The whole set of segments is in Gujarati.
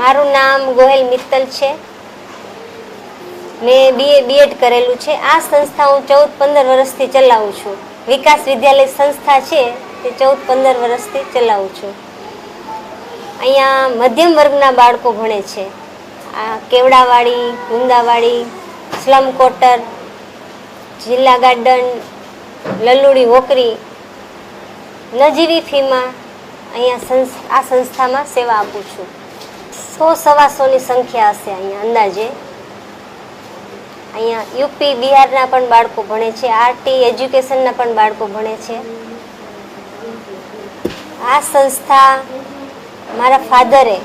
મારું નામ ગોહેલ મિત્તલ છે. મેં બીએ બીએડ કરેલું છે. આ સંસ્થા હું ચૌદ, પંદર વર્ષથી ચલાવું છું. વિકાસ વિદ્યાલય સંસ્થા છે તે ચૌદ, પંદર વર્ષથી ચલાવું છું. અહીંયા મધ્યમ વર્ગના બાળકો ભણે છે. આ Kevdawadi, Gundawadi, slum quarter, Jilla garden, Lalludi Hokri, નજીવી ફીમાં અહીંયા આ સંસ્થામાં સેવા આપું છું. સો સવાસોની સંખ્યા હશે અહીંયા, અંદાજે. અહીંયા યુપી, બિહારના પણ બાળકો ભણે છે, આરટી, એજ્યુકેશનના પણ બાળકો ભણે છે. આ સંસ્થા મારા ફાધરે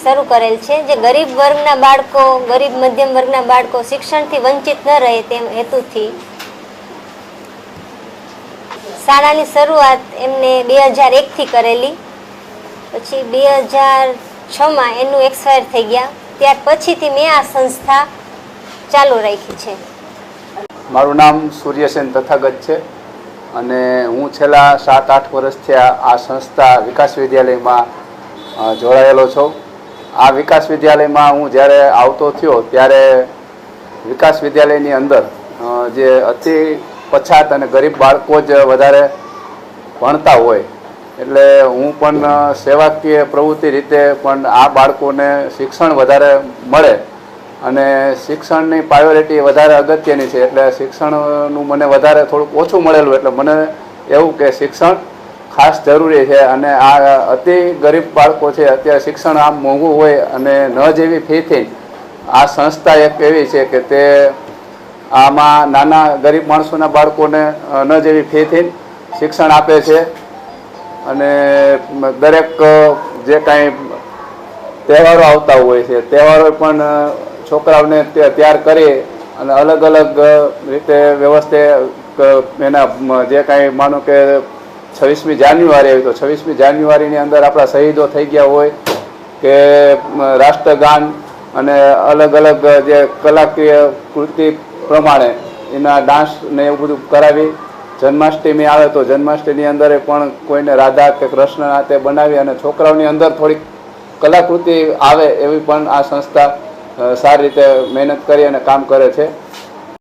શરૂ કરેલ છે, જે ગરીબ વર્ગના બાળકો, ગરીબ મધ્યમ વર્ગના બાળકો શિક્ષણથી વંચિત ન રહે તેમ હેતુથી શાળાની શરૂઆત એમને બે હજાર એકથી કરેલી. પછી બે હજાર છમાં એનું એક્સપાયર થઈ ગયા. ત્યાર પછીથી મેં આ સંસ્થા ચાલુ રાખી છે. મારું નામ સૂર્યસેન તથાગત છે અને હું છેલ્લા સાત, આઠ વર્ષથી આ સંસ્થા વિકાસ વિદ્યાલયમાં જોડાયેલો છું. આ વિકાસ વિદ્યાલયમાં હું જ્યારે આવતો થયો ત્યારે વિકાસ વિદ્યાલયની અંદર જે અતિ પછાત અને ગરીબ બાળકો જ વધારે ભણતા હોય એટલે હું પણ સેવાકીય પ્રવૃત્તિ રીતે પણ આ બાળકોને શિક્ષણ વધારે મળે અને શિક્ષણની પ્રાયોરિટી વધારે અગત્યની છે. એટલે શિક્ષણનું મને વધારે થોડુંક ઓછું મળેલું એટલે મને એવું કે શિક્ષણ ખાસ જરૂરી છે અને આ અતિ ગરીબ બાળકો છે, અત્યારે શિક્ષણ આમ મોંઘું હોય અને ન જેવી ફીથી આ સંસ્થા એક એવી છે કે તે આમાં નાના ગરીબ માણસોના બાળકોને ન જેવી ફીથી શિક્ષણ આપે છે. અને દરેક જે કાંઈ તહેવારો આવતા હોય છે, તહેવારો પણ છોકરાઓને તૈયાર કરી અને અલગ અલગ રીતે વ્યવસ્થિત એના જે કાંઈ માનો કે છવ્વીસમી જાન્યુઆરી આવી તો છવ્વીસમી જાન્યુઆરીની અંદર આપણા શહીદો થઈ ગયા હોય કે રાષ્ટ્રગાન અને અલગ અલગ જે કલાકીય કૃતિ પ્રમાણે એના ડાન્સ ને એવું બધું કરાવી જન્માષ્ટમી આવે તો જન્માષ્ટમીની અંદર પણ કોઈને રાધા કે કૃષ્ણ તે બનાવી અને છોકરાઓની અંદર થોડીક કલાકૃતિ આવે એવી પણ આ સંસ્થા સારી રીતે મહેનત કરી અને કામ કરે છે.